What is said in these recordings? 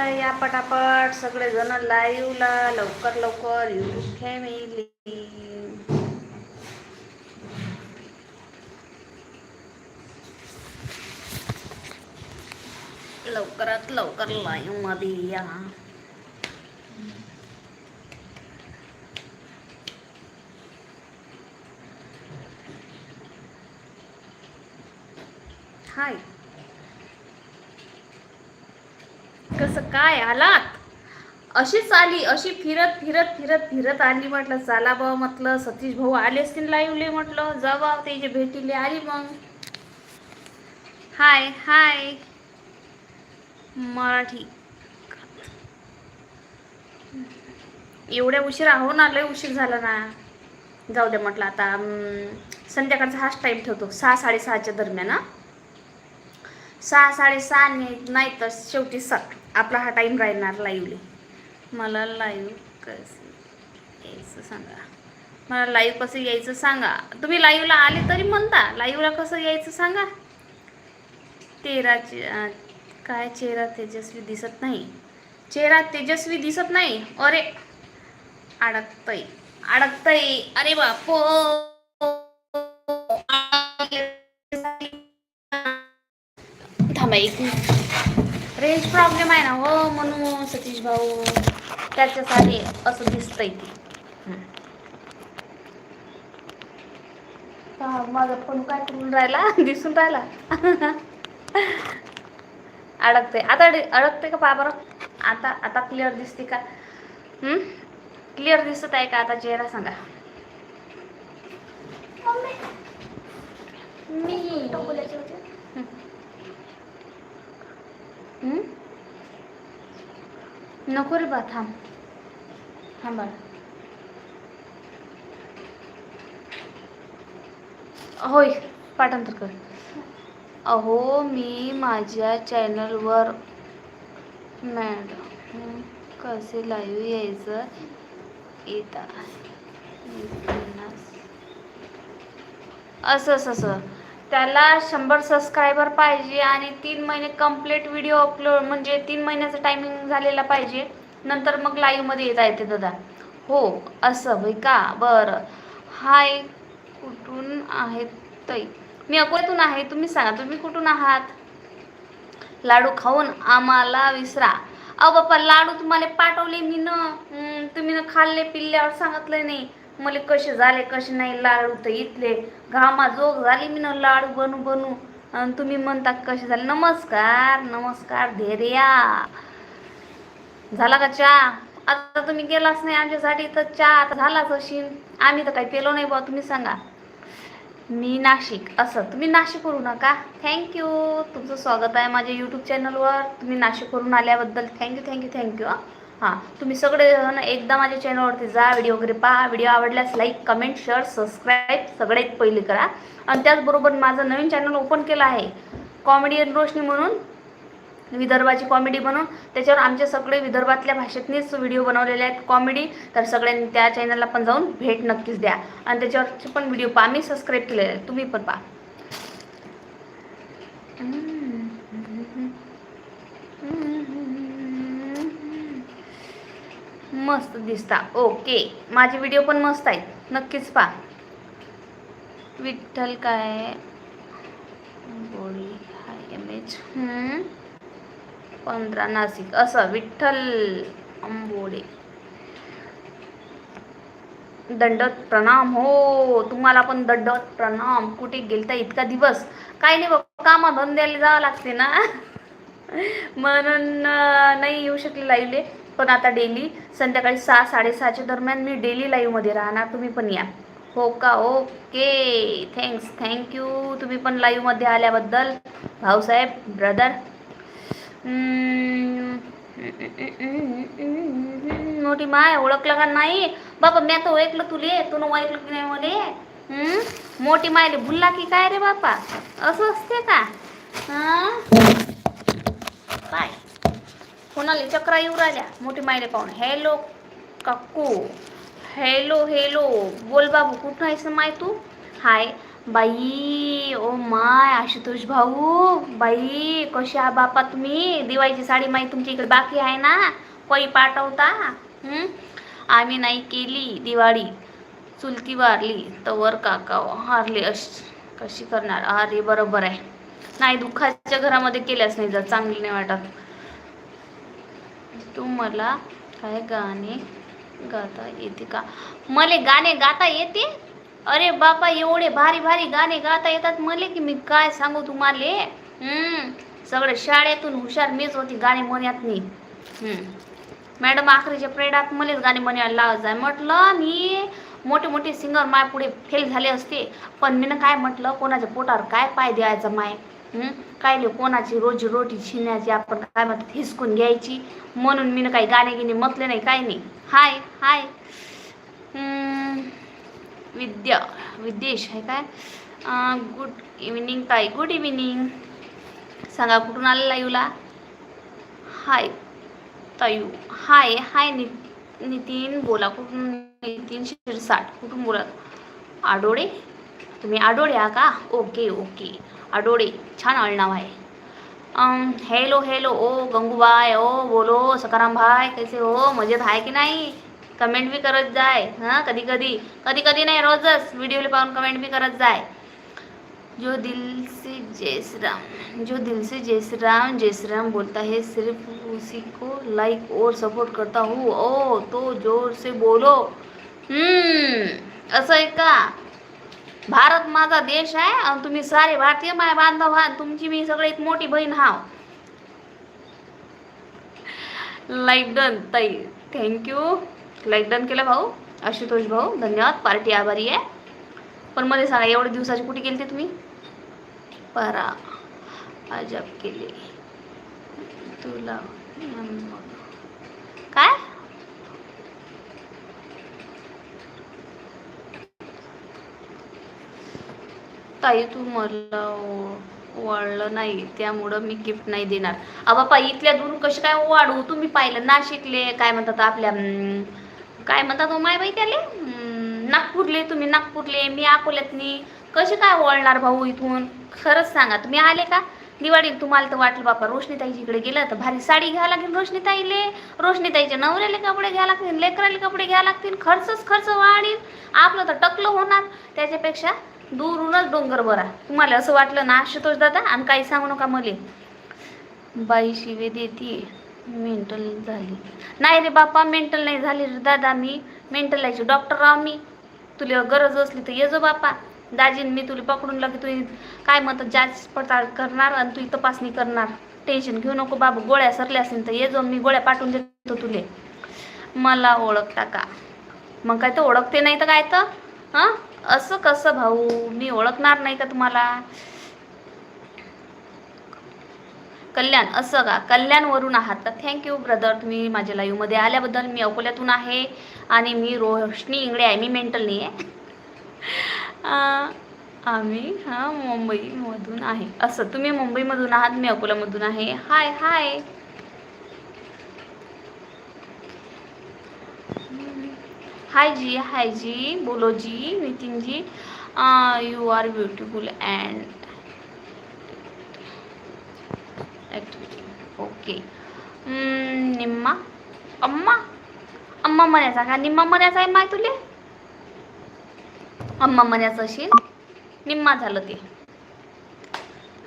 चला या पटापट सगळे जण लाईव्हला लवकर लवकर युट्यूब फॅमिली लवकरात लवकर लाईव्हमध्ये या. हाय कसं काय आलात? अशीच आली अशी फिरत फिरत फिरत फिरत आली म्हटलं चला बा म्हटलं सतीश भाऊ आले असतील लाईव्हले म्हटलं जावा त्याचे भेटीले आली मग. हाय हाय. मराठी. एवढ्या उशिरा हो ना लय उशीर झाला ना. जाऊ द्या म्हटलं आता संध्याकाळचा हाच टाईम ठेवतो सहा साडेसहाच्या दरम्यान हा. सहा साडेसहा नाही नाही तर शेवटी सात. आपला हा टाईम राहणार लाईव्हली मला लाईव्ह कसं यायचं सांगा? मला लाईव्ह कसं यायचं सांगा? तुम्ही लाईव्हला आले तरी म्हणता. लाईव्हला कसं यायचं सांगा? तेरा चे काय चेहरा तेजस्वी दिसत नाही. चेहरा तेजस्वी दिसत नाही. अरे अडकतय. अडकतय. अरे बापो! थांबा एक रेंज प्रॉब्लेम आहे ना हो म्हणून सतीश भाऊ त्याच्यासाठी असं दिसतंय ते. माझा फोन काय करून राहिला? दिसून राहिला. अडकते आता अडकते का पा बरं? आता आता क्लिअर दिसते का? क्लिअर दिसत आहे का? आता चेहरा सांगा. मी? नको रे बा थांब थांब बाळा. होय पाठांतर कर अहो मी माझ्या चॅनलवर मॅडम कसे लाईव्ह यायचं येतात असं असं असं त्याला शंभर सबस्क्रायबर पाहिजे आणि तीन महिने कंप्लीट व्हिडिओ अपलोड म्हणजे तीन महिन्याचा टायमिंग झालेला पाहिजे. नंतर मग लाईव्हमध्ये येता येते दादा. हो असं भाई का? बरं. हाय कुठून आहेत ताई? मी अकोल्यातून आहे तुम्ही सांगा तुम्ही कुठून आहात? लाडू खाऊन आम्हाला विसरा. अहो बाप्पा लाडू तुम्हाला पाठवले मी न. तुम्ही न खाल्ले पिल्ल्यावर सांगितलं नाही. मला कसे झाले कसे नाही लाडू तर इथले. घामाजोग झाली मी ना लाडू बनू बनू. आणि तुम्ही म्हणता कसे झाले. नमस्कार नमस्कार धैर्या. झाला का चहा? आता तुम्ही गेलाच नाही आमच्यासाठी तर चहा आता झालाच अशी आम्ही तर काही पेलो नाही बा तुम्ही सांगा. मी नाशिक असं. तुम्ही नाशिक करू नका. थँक्यू तुमचं स्वागत आहे माझ्या यूट्यूब चॅनलवर तुम्ही नाशिक करून आल्याबद्दल. थँक्यू थँक्यू थँक्यू हां तुम्ही सगळे एकदा माझ्या चॅनलवरती जा व्हिडिओ वगैरे पहा. व्हिडिओ आवडल्यास लाईक कमेंट शेअर सबस्क्राईब सगळ्यात पहिले करा. आणि त्याचबरोबर माझं नवीन चॅनल ओपन केलं आहे. कॉमेडी रोशनी म्हणून विदर्भाची कॉमेडी बनवून त्याच्यावर आमचे सगळे विदर्भातल्या भाषेतनीच व्हिडिओ बनवलेले आहेत कॉमेडी तर सगळ्यांनी त्या चॅनलला पण जाऊन भेट नक्कीच द्या. आणि त्याच्यावरचे पण व्हिडिओ पहा. मी सबस्क्राईब केलेले आहेत. तुम्ही पण पहा. मस्त दिसता. ओके माझे व्हिडिओ पण मस्त आहेत. नक्कीच पहा. विठ्ठल काय? बोळी हाय एम एच पंधरा नाशिक. असं विठ्ठल आंबोडे. दंडत प्रणाम. हो तुम्हाला पण दंडत प्रणाम. कुठे गेलता इतका दिवस? काही नाही बघ कामा धंद्याला जावं लागते ना. म्हणून नाही येऊ शकले लाईव्हले पण आता डेली संध्याकाळी सहा साडेसहाच्या दरम्यान मी डेली लाईव्हमध्ये राहणार. तुम्ही पण या. हो का? ओके थँक्स थँक्यू तुम्ही पण लाईव्हमध्ये आल्याबद्दल. भाऊसाहेब ब्रदर मोठी माय ओळखलं का नाही? बाबा मी आता ओळखलं तुले. तू ओळखलं की नाही मले? मोठी मायले भुलला की काय रे बापा? असं असते का? हा? बाय. कोणाला चक्रा येऊ राहिल्या? मोठी मायले पाहून हॅलो काकू हॅलो हॅलो बोल बाबू कुठं आहेस माय तू? हाय बाई ओ माय आशुतोष भाऊ बाई कशी आ बापा तुम्ही? दिवाळीची साडी माई तुमच्या इकडे बाकी आहे ना? कोई पाठवता? आम्ही नाही केली दिवाळी. चुलती वारली तर वर काका हारले अश कशी करणार? अरे बरोबर आहे. नाही दुःखाच्या घरामध्ये केल्याच नाही जर चांगली नाही वाटत. तुम्हाला काय गाणे गाता येते का? मले गाणे गाता येते? अरे बापा एवढे भारी भारी गाणे गाता येतात मले की मी काय सांगू तुम्हाला? हम्म सगळे शाळेतून हुशार मीच होती गाणे म्हणत नाही. मॅडम आखरीच्या प्रेडात मलेच गाणे म्हणायला लावत जाय म्हटलं मी मोठे मोठे सिंगर माय पुढे फेल झाले असते. पण मी काय म्हटलं? कोणाच्या पोटावर काय पाय द्यायचा माय? काय नाही कोणाची रोजी रोटी छिनण्याची आपण काय म्हणतात हिसकून घ्यायची? म्हणून मी काही गाणे गिणे म्हटले नाही काय नाही. हाय हाय. विद्या विद्येश आहे काय? गुड इव्हिनिंग ताई. गुड इव्हिनिंग सांगा कुठून आलेला युला? हाय तायू. हाय हाय नि नितीन बोला. कुठून नितीन शिरसाट. कुठून बोला आडोळे? तुम्ही आडोळे आ का ओके ओके. आडोळे छान आडनाव आहे. हॅलो हेलो ओ गंगूबाय ओ बोलो सकाराम भाई कैसे हो? मजेत आहे की नाही? कमेंट बी करत जाय. हां कधी कधी. कधी कधी नाही रोजच व्हिडिओला पाहून कमेंट बी करत जाय. जो दिल से जयश्राम जो दिल से जयश्राम जयश्राम बोलता है सिर्फ उसी को लाइक और सपोर्ट करता हूँ। ओ तो जोर से बोलो। असं आहे का? भारत माझा देश आहे आणि तुम्ही सारे भारतीय माय बांधव आहात. तुमची मी सगळ्यात मोठी बहीण हाव लाईक डन ताई. थँक्यू लाईक डन केलं भाऊ. आशुतोष भाऊ धन्यवाद. पार्टी आभारी आहे. पण मध्ये सांगा एवढ्या दिवसाची कुठे गेलते तुम्ही? परा. अजब केले. तुला. काय? ताई तू मला वाढलं नाही त्यामुळं मी गिफ्ट नाही देणार. बापा इथल्या दूर कशी काय वाढू तुम्ही पाहिलं नाशिकले काय म्हणतात आपल्या काय म्हणतात हो माय बाई त्याले? नागपूरले तुम्ही नागपूरले मी अकोल्यातनी. कसे काय वळणार भाऊ इथून? खरंच सांगा तुम्ही आले का? दिवाळी तुम्हाला तर वाटलं बापा रोशनीताईच्या इकडे गेलं तर भारी साडी घ्यावं लागेल रोशनीताईले. रोशनीताईच्या नवऱ्याले कपडे घ्यावं लागतील लेकराले कपडे घ्यावं लागतील खर्चच खर्च वाढील. आपलं तर टकलं होणार. त्याच्यापेक्षा दूरूनच डोंगर बरा. तुम्हाला असं वाटलं ना आशुतोष दादा? आणि काही सांगू नका मले. बाई शिवे देते मेंटल झाली. नाही रे बापा मेंटल नाही झाली रे दादा मी. मेंटल यायची डॉक्टर राव मी. तुला गरज असली तर ये जो बापा. दाजीन मी तुला पकडून लगे तू काय म्हणतात जाच पडताळ करणार आणि तू तपासणी करणार. टेन्शन घेऊ नको बाबा गोळ्या सरल्या असेल तर ये जो मी गोळ्या पाठवून देतो तुले. मला ओळखता का? मग काय तर ओळखते नाही तर काय तर? हां? असं कसं भाऊ? मी ओळखणार नाही का तुम्हाला? कल्याण असं का? कल्याणवरून आहात का? थँक्यू ब्रदर तुम्ही माझ्या लाईव्हमध्ये आल्याबद्दल मी अकोल्यातून आहे आणि मी रोशनी इंगडे आहे. मी मेंटल नाही आहे आम्ही हां मुंबईमधून आहे. असं तुम्ही मुंबईमधून आहात मी अकोल्यामधून आहे. हाय हाय हाय जी हाय जी बोलो जी Nitin ji you are beautiful and activity okay निम्मा अम्मा अम्मा म्हणायचा का निम्मा म्हणायचा आहे माय तुले? अम्मा म्हणायचं असेल निम्मा झालं ते.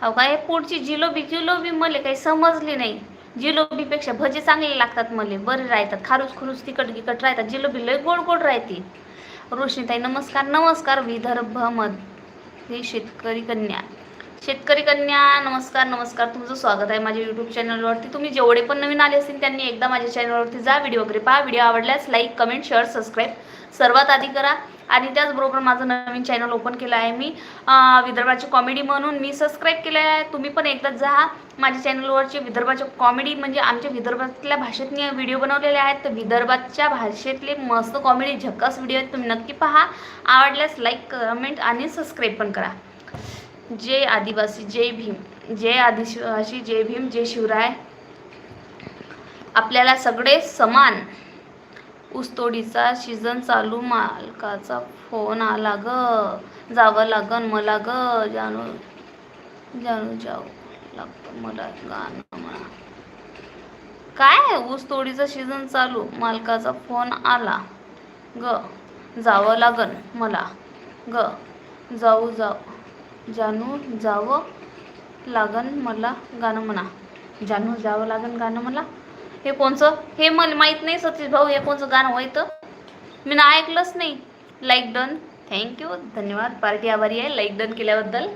हो काय पुढची जिलोबी जिलोबी मला काही समजली नाही. जिलोबीपेक्षा भजे चांगले लागतात मले बरे राहतात. खारूस खुरूच तिकट गिकट राहतात. जिलोबी लय गोड गोड राहते. रोशनीताई नमस्कार नमस्कार विदर्भमध्ये शेतकरी कन्या. शेतकरी कन्या नमस्कार नमस्कार. तुमचं स्वागत आहे माझ्या यूट्यूब चॅनलवरती तुम्ही जेवढे पण नवीन आले असतील त्यांनी एकदा माझ्या चॅनलवरती जा व्हिडिओ वगैरे पहा. व्हिडिओ आवडल्यास लाईक कमेंट शेअर सबस्क्राईब सर्वात आधी करा. आणि त्याचबरोबर माझं नवीन चॅनल ओपन केलं आहे मी. विदर्भाची कॉमेडी म्हणून मी सबस्क्राईब केलं आहे. तुम्ही पण एकदा जा. माझ्या चॅनलवरचे विदर्भाच्या कॉमेडी म्हणजे आमच्या विदर्भातल्या भाषेत मी व्हिडिओ बनवलेले आहेत. तर विदर्भाच्या भाषेतले मस्त कॉमेडी झक्कास व्हिडिओ आहेत. तुम्ही नक्की पहा. आवडल्यास लाईक कमेंट आणि सबस्क्राईब पण करा. जय आदिवासी जय भीम. जय आदिवासी जय भीम जय शिवराय. आपल्याला सगळे समान. ऊसतोडीचा सीझन चालू मालकाचा फोन आला ग जावं लागन मला ग जानू जानू जाऊ लागतं मला गाणं म्हणा. काय? ऊसतोडीचा सीझन चालू मालकाचा फोन आला. ग जावं लागन मला. ग जाऊ जाऊ. जानू जावं लागन मला गाणं म्हणा. जानू जावं लागन गाणं मला? हे कोणचं? हे मला माहीत नाही सतीश भाऊ हे कोणचं गाणं हो व्हायचं मी ना ऐकलंच नाही. लाईक डन थँक्यू धन्यवाद. पार्टी आभारी आहे. लाईक डन केल्याबद्दल.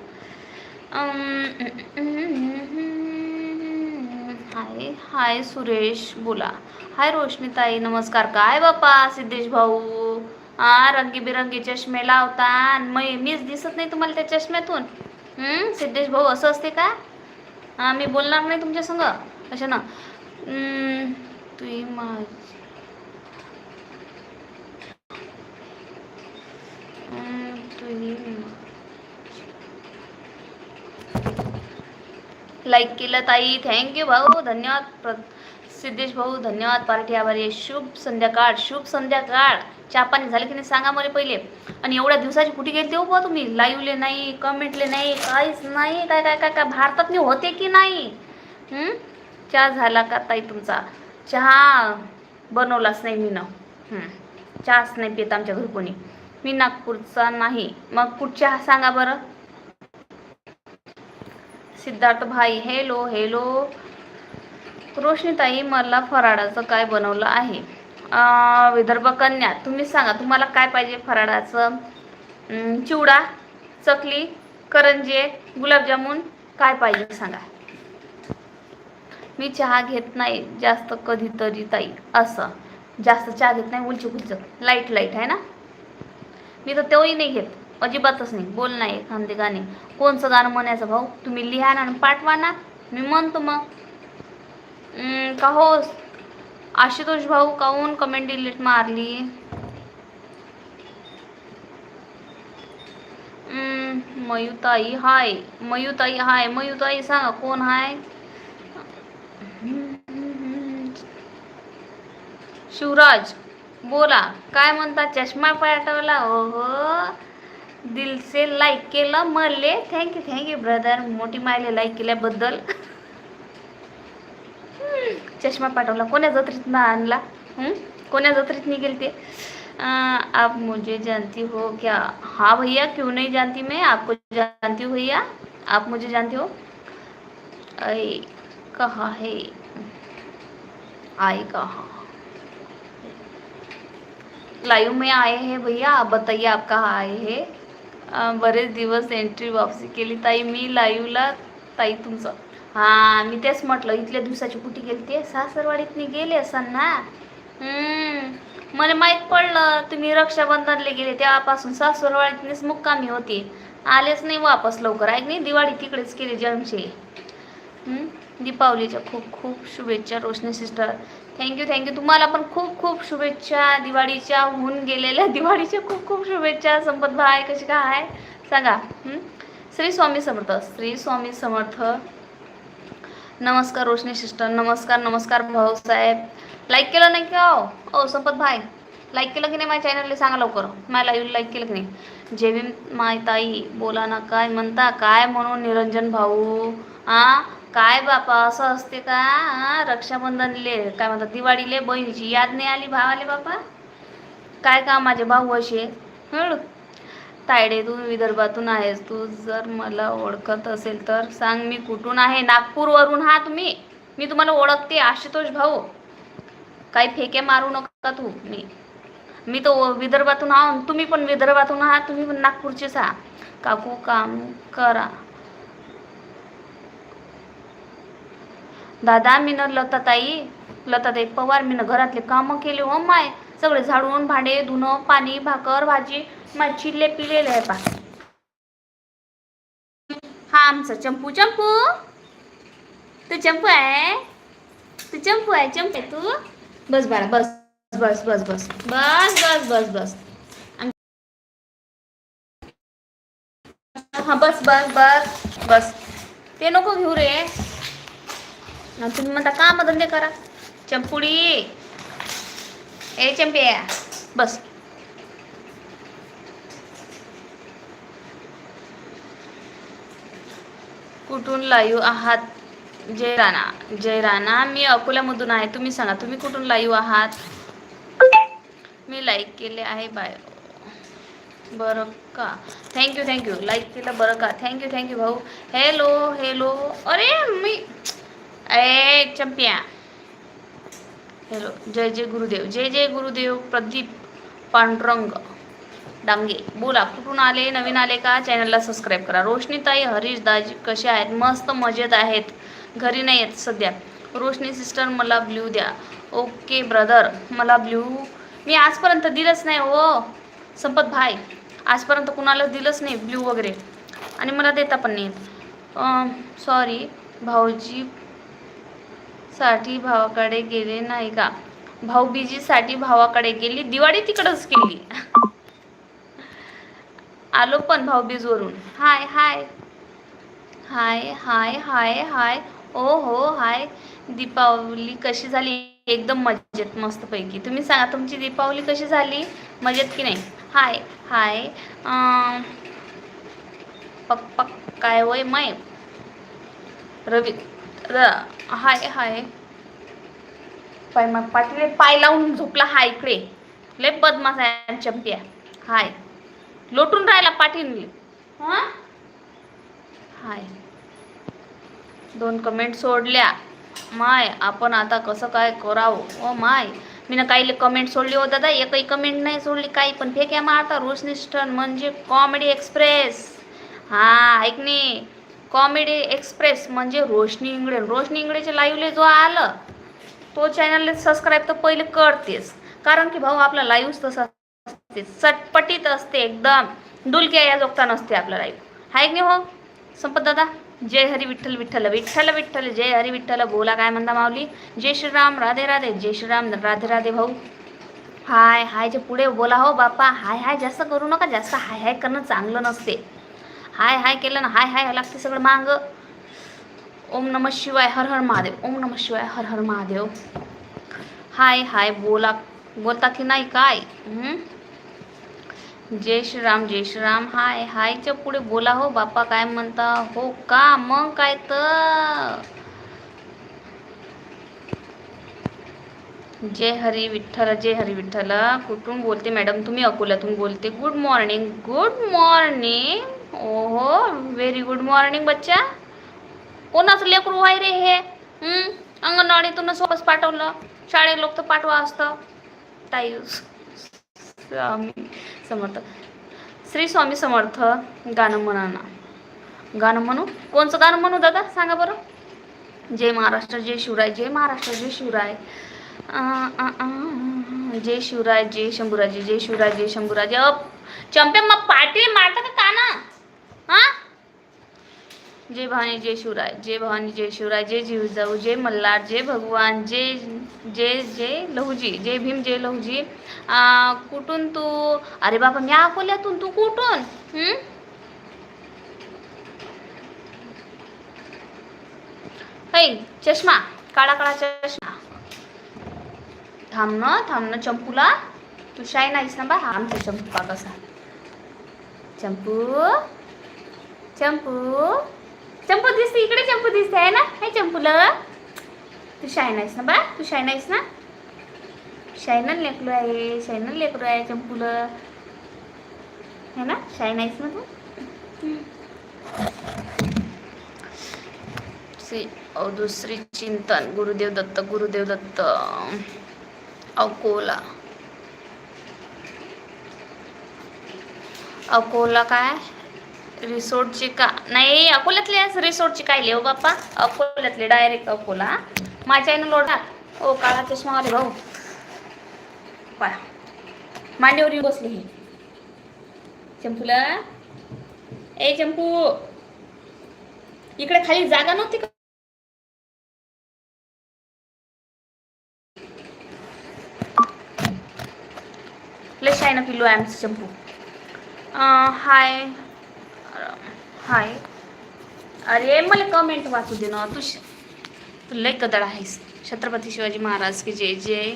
हाय हाय सुरेश. बोला. हाय रोशनी ताई नमस्कार. काय बापा सिद्धेश भाऊ? हा रंगीबिरंगी चष्मे लावता. आणि मै मीच दिसत नाही तुम्हाला त्या चष्म्यातून. सिद्धेश भाऊ असं असते का? मी बोलणार नाही तुमच्या संग? अशा ना. तुई तुही माझी लाईक केलं ताई. थँक्यू भाऊ. धन्यवाद. प्र सिद्धेश भाऊ धन्यवाद. पार्टी आभारी शुभ संध्याकाळ. शुभ संध्याकाळ. चहा पाणी झालं की नाही सांगा मला पहिले. आणि एवढ्या दिवसाची कुठे गेली ते हो बुवा तुम्ही? लाईव्हले नाही कमेंटले नाही काहीच नाही. काय काय काय काय? भारतात मी होते की नाही? हम्म? चहा झाला का ताई तुमचा? चहा बनवलाच नाही मी ना चहाच नाही पित आमच्या घरी कोणी. मी नागपूरचा नाही. मग कुठच्या सांगा बरं? सिद्धार्थ भाई हेलो हेलो रोशनीताई मला फराळाचं काय बनवलं आहे? विदर्भ कन्या तुम्ही सांगा तुम्हाला काय पाहिजे फराळाचं? चिवडा चकली करंजे गुलाबजामुन काय पाहिजे सांगा? मी चहा घेत नाही जास्त कधीतरी ताई असं. जास्त चहा घेत नाही उलची उलचक. लाइट लाइट आहे ना? मी तर तेव्हाही नाही घेत. अजिबातच नाही. बोल नाही एखादे गाणे. कोणचं गाणं म्हणायचं भाऊ? तुम्ही लिहा ना आणि पाठवा ना. मी म्हणतो मग. का हो? आशुतोष भाऊ काहून कमेंट डिलीट मारली? मयुताई हाय. मयुताई हाय. मयुताई सांगा कोण हाय? शिवराज बोला काय म्हणता? चष्मा पाठवला? ओहो. दिल से लाईक केलं मले थँक्यू थँक्यू ब्रदर मोठी मायले लाईक केल्याबद्दल. चष्मा पाठवला. कोण्या जत्रेत आणला? कोण्या जत्रेत निघेल ते आप मुझे जानती हो क्या? हाँ भैया क्यों नहीं जानती मैं? आपको जानती हूँ भैया? आप मुझे जानते हो? अरे कहा है? आई कहा? लाइव में आए हैं भैया आप बताइए आप कहाँ आए हैं बरेच दिवस एंट्री वापसी केली ताई मी लाईव्हला ताई तुमचं। हां मी तेच म्हटलं इथल्या दिवसाची कुठे गेली ते? सासरवाडीतनी गेले असाल ना? मला माहीत पडलं तुम्ही रक्षाबंधनला गेले तेव्हापासून सासरवाडीतनीच मुक्कामी होती. आलेच नाही वापस लवकर ऐक नाही? दिवाळी तिकडेच केली जन्मशे दीपावलीच्या खूप खूप शुभेच्छा रोशनी सिस्टर. थँक्यू थँक्यू तुम्हाला पण खूप खूप शुभेच्छा. दिवाळीच्या होऊन गेलेल्या दिवाळीच्या खूप खूप शुभेच्छा. संपत भाई कशी काय आहे? सांगा. श्री स्वामी समर्थ. श्री स्वामी समर्थ. नमस्कार रोशनी सिस्टर. नमस्कार नमस्कार भाऊसाहेब लाईक केलं नाही का हो? ओ संपत भाई. लाईक केलं की नाही माझ्या चॅनलला सांगा लवकर. माझ्या लाईव्ह लाईक केलं की नाही? जेवी माय ताई बोला ना काय? म्हणता काय म्हणून? निरंजन भाऊ. आ? काय बापा असं असते का? रक्षाबंधन रक्षाबंधनले काय म्हणतात दिवाळीले बहिणीची याद नाही आली भावाले बापा? काय का माझे भाऊ असे? तायडे तू विदर्भातून आहेस तू. जर मला ओळखत असेल तर सांग मी कुठून आहे. नागपूरवरून हा तुम्ही. मी तुम्हाला ओळखते आशुतोष भाऊ. काही फेके मारू नका तू. मी मी तो विदर्भातून आहो. तुम्ही पण विदर्भातून आहात तुम्ही पण नागपूरचेच आहात. काकू काम करा. दादा मी न लताताई लताताई पवार मी घरातले कामं केले हो माय. सगळे झाडून भांडे धुणं पाणी भाकर भाजी माय चिल्ले पिलेले आहे पा हा आमचा चंपू चंपू. तू चंपू आहे? तू चंपू आहे? चंपू आहे तू? बस बारा बस बस बस बस. बस बस बस बस. हा बस बस बस बस. ते नको घेऊ रे. तुम्ही म्हणता काम धंदे करा? चंपुडी. ए चंपिया बस. कुठून लाईव्ह आहात? जय राणा जय राणा मी अकोल्यामधून आहे. तुम्ही सांगा तुम्ही कुठून लाईव्ह आहात? मी लाईक केले आहे बाय. बरं का. थँक्यू थँक्यू लाईक केलं बरं का. थँक्यू थँक्यू भाऊ. हॅलो हॅलो अरे मी ए चंपिया. हॅलो जय जय गुरुदेव. जय जय गुरुदेव प्रदीप पांडुरंग डांगे. बोला कुठून आले नवीन आले का? चॅनलला सबस्क्राईब करा. रोशनीताई हरीश दाजी कसे आहेत? मस्त मजेत आहेत. घरी नाही आहेत सध्या. रोशनी सिस्टर मला ब्ल्यू द्या. ओके ब्रदर मला ब्ल्यू मी आजपर्यंत दिलंच नाही हो. संपत भाई आजपर्यंत कुणालाच दिलंच नाही ब्ल्यू वगैरे. आणि मला देता पण नाही सॉरी भाऊजी साठी भावाकडे गेले नाही का? भाऊबीजीसाठी भावाकडे गेली दिवाळी तिकडच केली. आलो पण भाऊबीजवरून. हाय हाय. हाय हाय हाय हाय. ओ हो हाय. दीपावली कशी झाली? एकदम मजेत मस्तपैकी तुम्ही सांगा तुमची दीपावली कशी झाली? मजेत की नाही? हाय हाय. पक पक काय वय माय? रवी हाय हाय. पाय मग पाटील पाय लावून झोपला हा इकडे. लय बदमाश आहे चंपिया. हाय. लोटून राहिला पाटील. हा? हाय. दोन कमेंट सोडल्या. माय आपण आता कसं काय करावं? ओ माय मी ना काही कमेंट सोडली हो दादा. एकही कमेंट नाही सोडली काही पण फेक्या मारता. रोशनिस्टन म्हणजे कॉमेडी एक्सप्रेस हा ऐक नाही कॉमेडी एक्सप्रेस म्हणजे रोशनी इंगळे. रोशनी इंगळेचे लाईव्हले जो आलं तो चॅनलला सबस्क्राईब तर पहिले करतेस कारण की भाऊ आपला लाईव्ह तसा असते. चटपटीत असते एकदम. डुलक्या या जोगता नसते आपला लाईव्ह हाय की भाऊ? हो संपत दादा. जय हरी विठ्ठल विठ्ठल विठ्ठल विठ्ठल. जय हरी विठ्ठल. बोला काय म्हणता माऊली? जय श्रीराम राधे राधे. जय श्रीराम राधे राधे भाऊ. हाय हायच्या पुढे बोला हो बापा. हाय हाय. जास्त करू नका. जास्त हाय हाय करणं चांगलं नसते. हाय हाय केलं ना हाय हाय लागते सगळं मांग. ओम नम शिवाय हर हर महादेव. ओम नम शिवाय हर हर महादेव. हाय हाय बोला बोलता की नाही काय? जय श्रीराम जय श्रीराम. हाय हायच्या पुढे बोला हो बाप्पा काय म्हणता? हो का? मग काय तर? जय हरी विठ्ठल जय हरी विठ्ठल. कुठून बोलते मॅडम? तुम्ही अकोल्यातून बोलते. Good morning good morning. ओहो व्हेरी गुड मॉर्निंग बच्चा. कोणाचं लेकरू आहे रे हे? अंगणवाडीतून सोबत पाठवलं. शाळेत लोक तर पाठवा असतं. ताई स्वामी समर्थ. श्री स्वामी समर्थ गाणं म्हणा ना. गाणं म्हणू? कोणचं गाणं म्हणू दादा? सांगा बरं. जय महाराष्ट्र जय शिवराय जय महाराष्ट्र जय शिवराय. जय शिवराय जय शंभूराजे जय शिवराय जय शंभूराजे. अप! चंपे मग पाटील मारता का काना? हा? जय भवानी जय शिवराय जय भवानी जय शिवराय जय जिवजाऊ जय मल्हार जय भगवान जय जय जय लहुजी जय भीम जय लहूजी. कुठून तू? अरे बाबा मी अकोल्यातून. तू कुठून? चष्मा काळा काळा चष्मा. थांब ना थांब चंपूला. तू शाय नाहीस ना बा. हा आमचा चंपू का कसा चंपू. चंपू? चंपू दिसते इकडे चंपू दिसते आहे ना? हे चंपूला तू शाय आहेस ना बा? तू शाय नाहीस ना? शायनल लेकरू आहे शायनल लेकरू आहे चंपूला है ना? शाय आहेस ना तू? श्री दुसरी चिंतन गुरुदेव दत्त गुरुदेव दत्त. अकोला अकोला काय? रिसोर्टची का नाही अकोल्यातले आहेस रिसोर्टची काय लिहो बाप्पा? अकोल्यातले डायरेक्ट अकोला माझ्या आईनं लोढा ओ काळा चष्मा चष्मावाले भाऊ. पा मांडीवर येऊन बसली हे. चंपूला ए चंपू. इकडे खाली जागा नव्हती का? आहे ना पिल्लू आहे आमचं चंपू. हाय. हाय. अरे मला कमेंट वाचू दे ना तू तू लय कदळ आहेस. छत्रपती शिवाजी महाराज की जय जय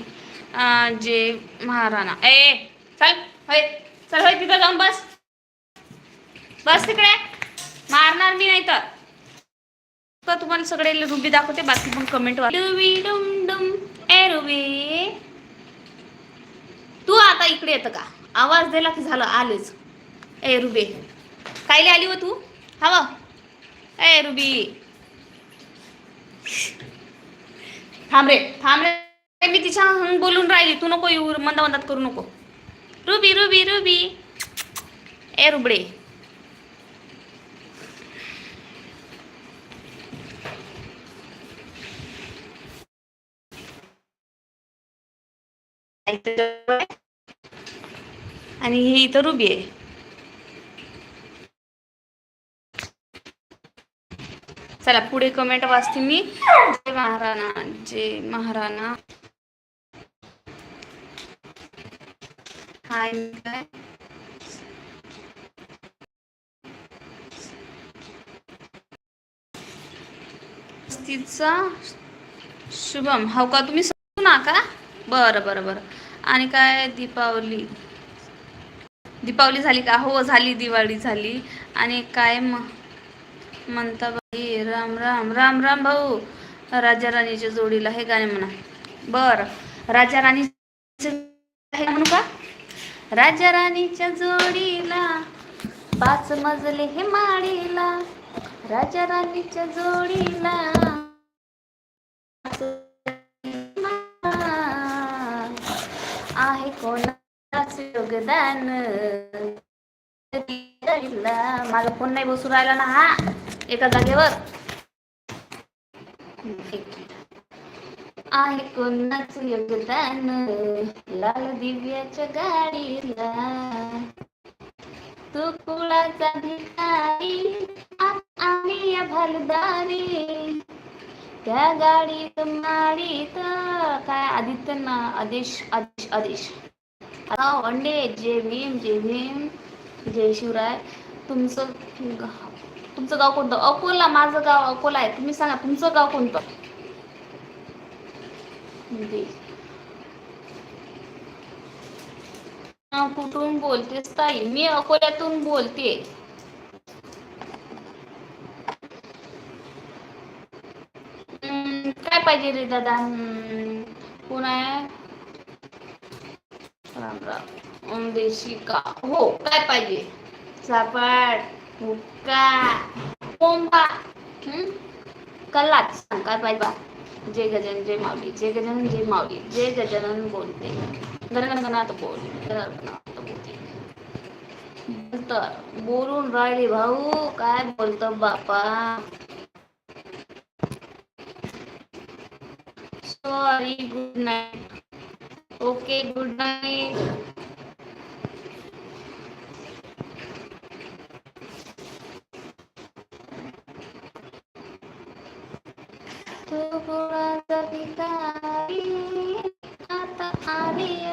जे महाराणा. ए चल होय चल होय तिथं जाऊन बस. बस तिकडे. मारणार मी नाही तर. तर तुम्हाला सगळे रुबी दाखवते बाकी पण कमेंट रुबी डुम डुम ए तू आता इकडे येतं का? आवाज दिला की झालं आलेच. ए रुबे. कायले आली हो तू? हवं ए रुबी. थांब रे थांब रे. मी तिच्या बोलून राहिली. तू नको येऊ मंदा मंदात करू नको. Ruby Ruby Ruby. ए रुबडे. आणि ही इथं रुबी आहे. चला पुढे कमेंट वाचते मी. जय महाराणा जय महाराणा. हाय काय तिचा शुभम. हो का? तुम्ही ना का बरं बरं बरं. आणि काय दीपावली? दीपावली झाली का? हो झाली दिवाळी झाली. आणि काय मग? म्हणता बाई राम राम राम राम भाऊ. राजा राणीच्या जोडीला हे गाणे म्हणा. बर. राजा राणी म्हणू का? राजा राणीच्या जोडीला पाच मजले हे माडीला. राजा राणीच्या जोडीला आहे कोणाच योगदान? मला कोण नाही बसून राहिला ना हा? एका जागेवर. आहे कोणाच योगदान लाल दिव्याच्या गाडीला. तू कुळाचा भिकारी? आणि या भलदारी. त्या गाडीत माडीत काय आदित्य ना आदेश आदेश आदेश. आता अंडे जय भीम जय भीम. जय शिवराय. तुमचं तुमचं गाव कोणतं? अकोला माझं गाव अकोला आहे. तुम्ही सांगा तुमचं गाव कोणतं. हा, कुठून बोलतेस ताई? मी अकोल्यातून बोलते. काय पाहिजे रे दादा? हम्म, कोण आहे? राम राम. ओम देशी का हो काय पाहिजे? सापड हुक्का कोंबा हम्म? कल्लाच सांग काय बा जय गजानन जय माऊली जय गजानन जय माऊली जय गजानन बोलते. गणगणगणात बोल गणगणगणात बोलते. तर बोलून राहिले भाऊ काय बोलतो बापा? Sorry good night okay good night तू कुणाचा भिकारी आता आली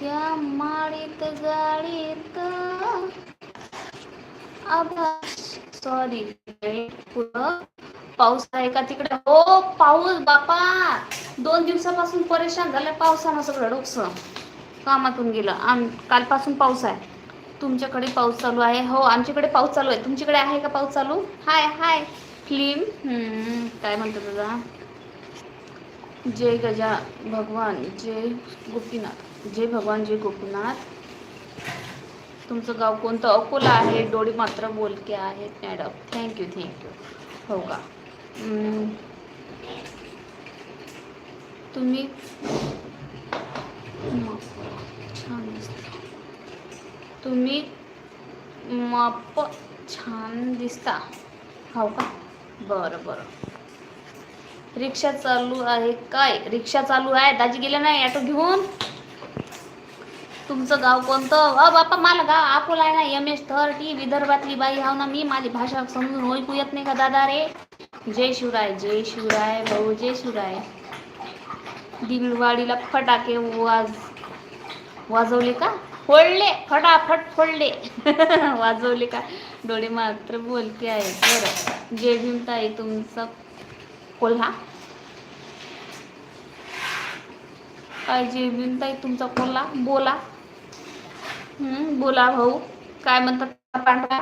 त्या गाडीत आभास. सॉरी पाऊस आहे का तिकडे? हो पाऊस बापा. दोन दिवसापासून परेशान झालं पावसानं सगळं डोकसं. कामातून गेलं. आम कालपासून पाऊस आहे. तुमच्याकडे पाऊस चालू आहे. हो आमच्याकडे पाऊस चालू आहे. तुमच्याकडे आहे का पाऊस चालू? हाय हाय. फिल्म काय म्हणतो तुझा जय गजा भगवान जय गोपीनाथ. जय भगवान जय गोपीनाथ. तुमचं गाव कोणतं? अकोला आहे. डोळे मात्र बोलके आहेत मॅडम. थँक्यू थँक्यू हो का. तुम्ही? छान दिसता. तुम्ही माप छान दिसता. हो का? बरं बरं. रिक्षा चालू आहे काय? रिक्षा चालू आहे? दाजी गेले नाही ऑटो घेऊन? तुमचं गाव कोणतं? अ बापा मला गाव अकोला आहे ना एम एस थर्टी विदर्भातली बाई हाव ना मी माझी भाषा समजून ऐकू येत नाही का दादा रे? जय शिवराय जय शिवराय भाऊ जय शिवराय. दिलवाडीला फटाके वाज वाजवले का? फोडले फटाफट फोडले. वाजवले का? डोळे मात्र बोलते आहे बरं. जय भीम ताई तुमचं कोल्हा? काय जे भीमताई तुमचा कोल्हा? बोला. हम्म, बोला भाऊ. काय म्हणतात पांढरा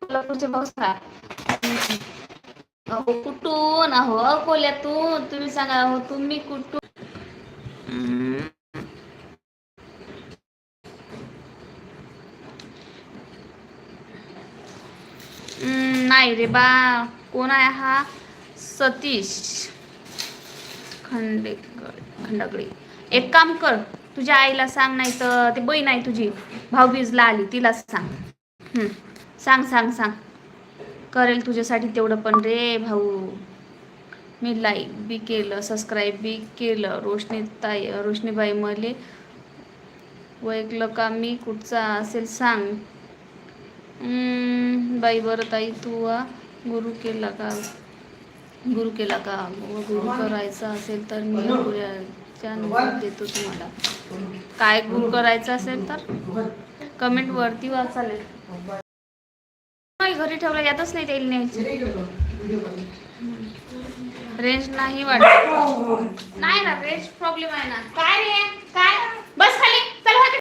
कोल्हापूरचे भाऊ अहो कुठून? अहो अकोल्यातून. तुम्ही सांगा अहो तुम्ही कुठून? नाही रे बा. कोण आहे हा? सतीश. खंडेकर खंडागळे. एक काम कर तुझ्या आईला सांग नाही तर ते बहीण आहे तुझी. भाऊबीजला आली तिला सांग. सांग सांग सांग. करेल तुझ्यासाठी तेवढं पण रे भाऊ. मी लाईक बी केलं सबस्क्राईब बी केलं. रोशनी ताई रोशनीबाई मले. वैकलं का मी कुठचा असेल सांग. बाई बरं ताई तू आ, गुरु केला का? गुरु केला का? व गुरु करायचा असेल तर मी पुऱ्याच्या नंबर देतो तुम्हाला. काय गुरु करायचं असेल तर? कमेंट वरती वा चालेल नाही घरी ठेवलं यातच नाही तेल न्यायची. रेंज नाही वाटत. नाही ना रेंज प्रॉब्लेम आहे ना. काय रे? काय? बस खाली.